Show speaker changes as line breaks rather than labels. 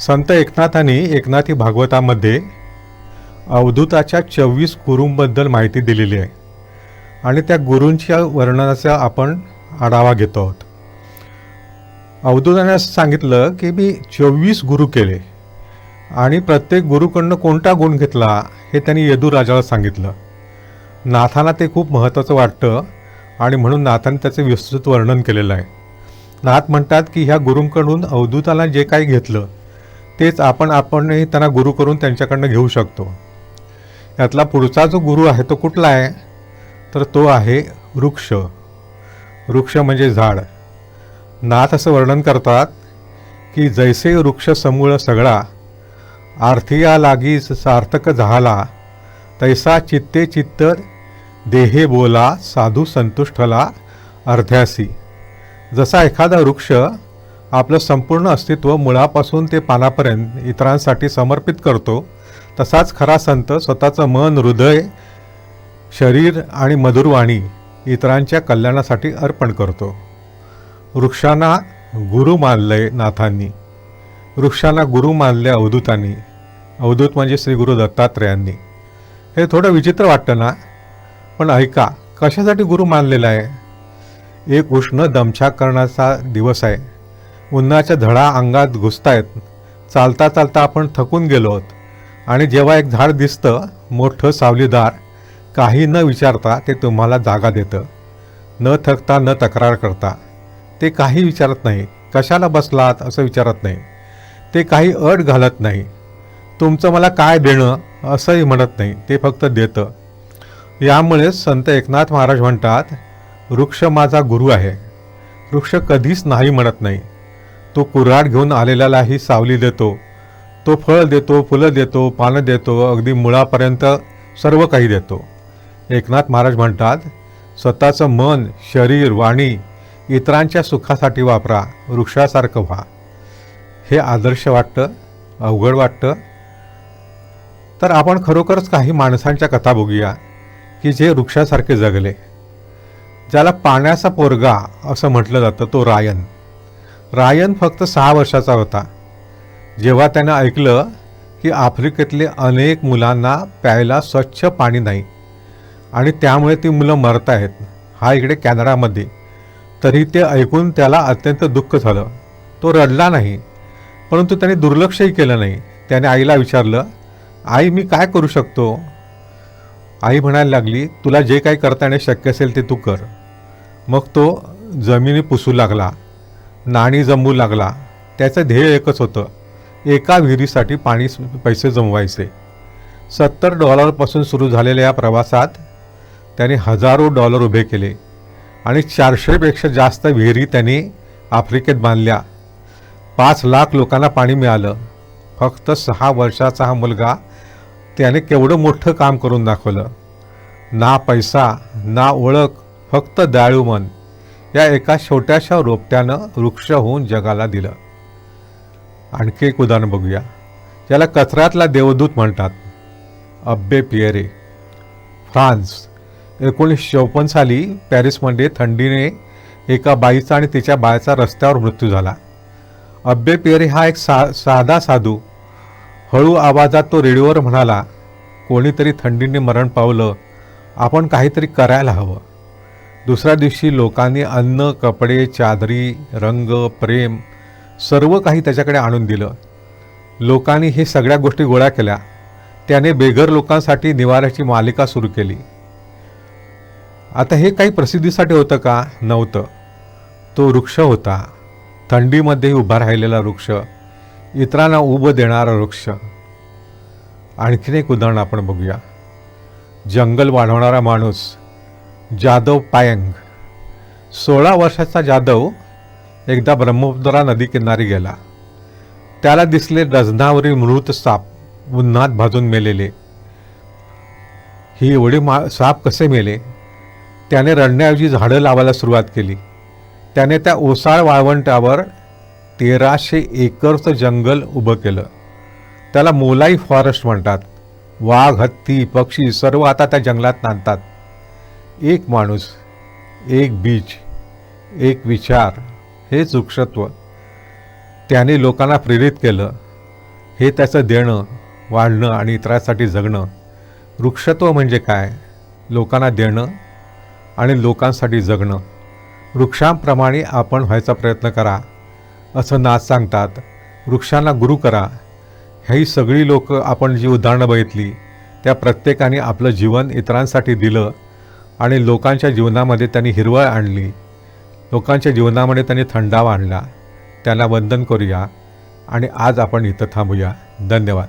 संत एकनाथांनी एकनाथी भागवतामध्ये अवधूताच्या चोवीस गुरूंबद्दल माहिती दिलेली आहे. आणि त्या गुरूंच्या वर्णनाचा आपण आढावा घेतो आहोत. अवधूताने असं सांगितलं की मी चोवीस गुरु केले आणि प्रत्येक गुरुकडनं कोणता गुण घेतला हे त्यांनी यदुराजाला सांगितलं. नाथांना ते खूप महत्त्वाचं वाटतं आणि म्हणून नाथाने त्याचं विस्तृत वर्णन केलेलं आहे. नाथ म्हणतात की ह्या गुरूंकडून अवधूताला जे काही घेतलं तेच आपण आपणही त्यांना गुरु करून त्यांच्याकडनं घेऊ शकतो. यातला पुढचा जो गुरु आहे तो कुठला आहे? तर तो आहे वृक्ष. वृक्ष म्हणजे झाड. नाथ असं वर्णन करतात की जैसे वृक्ष समूळ सगळा आर्थिया लागी सार्थक झाला तैसा चित्ते चित्त देहे बोला साधू संतुष्टला अर्ध्यासी. जसा एखादा वृक्ष आपलं संपूर्ण अस्तित्व मुळापासून ते पानापर्यंत इतरांसाठी समर्पित करतो तसाच खरा संत स्वतःचं मन हृदय शरीर आणि मधुरवाणी इतरांच्या कल्याणासाठी अर्पण करतो. वृक्षांना गुरु मानलंय नाथांनी. वृक्षांना गुरु मानले अवधूतांनी. अवधूत म्हणजे श्री गुरु दत्तात्रेयांनी हे थोडं विचित्र वाटतं ना? पण ऐका कशासाठी गुरु मानलेला आहे? एक उष्ण दमछाक करण्याचा दिवस आहे. उन्हाच्या धडा अंगात घुसतायत. चालता चालता आपण थकून गेलो आहोत. आणि जेव्हा एक झाड दिसतं मोठं सावलीदार काही न विचारता ते तुम्हाला जागा देतं. न थकता न तक्रार करता. ते काही विचारत नाही कशाला बसलात असं विचारत नाही. ते काही अट घालत नाही. तुमचं मला काय देणं असंही म्हणत नाही. ते फक्त देतं. यामुळेच संत एकनाथ महाराज म्हणतात वृक्ष माझा गुरु आहे. वृक्ष कधीच नाही म्हणत नाही. तो कुऱ्हाड घेऊन आलेल्यालाही सावली देतो. तो फळ देतो फुलं देतो पानं देतो अगदी मुळापर्यंत सर्व काही देतो. एकनाथ महाराज म्हणतात स्वतःचं मन शरीर वाणी इतरांच्या सुखासाठी वापरा वृक्षासारखं व्हा. हे आदर्श वाटतं अवघड वाटतं. तर आपण खरोखरच काही माणसांच्या कथा बघूया की जे वृक्षासारखे जगले. ज्याला पाण्याचा पोरगा असं म्हटलं जातं तो रायन. रायन फक्त सहा वर्षाचा होता. जेव्हा त्यानं ऐकलं की आफ्रिकेतले अनेक मुलांना प्यायला स्वच्छ पाणी नाही आणि त्यामुळे ती मुलं मरत आहेत हा इकडे कॅनडामध्ये तरी ते ऐकून त्याला अत्यंत दुःख झालं. तो रडला नाही परंतु त्याने दुर्लक्षही केलं नाही. त्याने आईला विचारलं आई मी काय करू शकतो? आई म्हणायला लागली तुला जे काही करता येणे शक्य असेल ते तू कर. मग तो जमिनी पुसू लागला. नाणी जमवू लागला. त्याचं ध्येय एकच होतं. एका विहिरीसाठी पाणी पैसे जमवायचे. सत्तर डॉलरपासून सुरू झालेल्या या प्रवासात त्याने हजारो डॉलर उभे केले आणि चारशेपेक्षा जास्त विहिरी त्यांनी आफ्रिकेत बांधल्या. पाच लाख लोकांना पाणी मिळालं. फक्त सहा वर्षाचा हा मुलगा त्याने केवढं मोठं काम करून दाखवलं. ना पैसा ना ओळख फक्त दयाळू मन. या एका छोट्याशा रोपट्यानं वृक्ष होऊन जगाला दिलं. आणखी एक उदाहरण बघूया. ज्याला कचऱ्यातला देवदूत म्हणतात. अब्बे पियरे. फ्रान्स. एकोणीसशे चौपन्न साली पॅरिसमध्ये थंडीने एका बाईचा आणि तिच्या बाळाचा रस्त्यावर मृत्यू झाला. अब्बे पियरे हा एक सा साधा साधू. हळू आवाजात तो रेडिओवर म्हणाला कोणीतरी थंडीने मरण पावलं. आपण काहीतरी करायला हवं. दुसऱ्या दिवशी लोकांनी अन्न कपडे चादरी रंग प्रेम सर्व काही त्याच्याकडे आणून दिलं. लोकांनी हे सगळ्या गोष्टी गोळा केल्या. त्याने बेघर लोकांसाठी निवाऱ्याची मालिका सुरू केली. आता हे काही प्रसिद्धीसाठी होतं का? नव्हतं. तो वृक्ष होता. थंडीमध्ये उभा राहिलेला वृक्ष. इतरांना उभं देणारा वृक्ष. आणखीन एक उदाहरण आपण बघूया. जंगल वाढवणारा माणूस. जाधव पायंग. सोळा वर्षाचा जाधव एकदा ब्रह्मपुत्रा नदी किनारी गेला. त्याला दिसले डझनावरील मृत साप उन्हात भाजून मेलेले. ही एवढे मा साप कसे मेले? त्याने रडण्याऐवजी झाडं लावायला सुरुवात केली. त्याने त्या ओसाळ वाळवंटावर तेराशे एकरचं जंगल उभं केलं. त्याला मोलाई फॉरेस्ट म्हणतात. वाघ हत्ती पक्षी सर्व आता त्या जंगलात नांदतात. एक माणूस एक बीज एक विचार हेच वृक्षत्व. त्याने लोकांना प्रेरित केलं. हे त्याचं देणं वाढणं आणि इतरांसाठी जगणं. वृक्षत्व म्हणजे काय? लोकांना देणं आणि लोकांसाठी जगणं. वृक्षांप्रमाणे आपण व्हायचा प्रयत्न करा असं नाच सांगतात. वृक्षांना गुरु करा. ही सगळी लोक आपण जी उदाहरणं बघितली त्या प्रत्येकाने आपलं जीवन इतरांसाठी दिलं आणि लोकांच्या जीवनामध्ये त्यांनी हिरवळ आणली. लोकांच्या जीवनामध्ये त्यांनी थंडावा आणला. त्यांना वंदन करूया आणि आज आपण इथं थांबूया. धन्यवाद.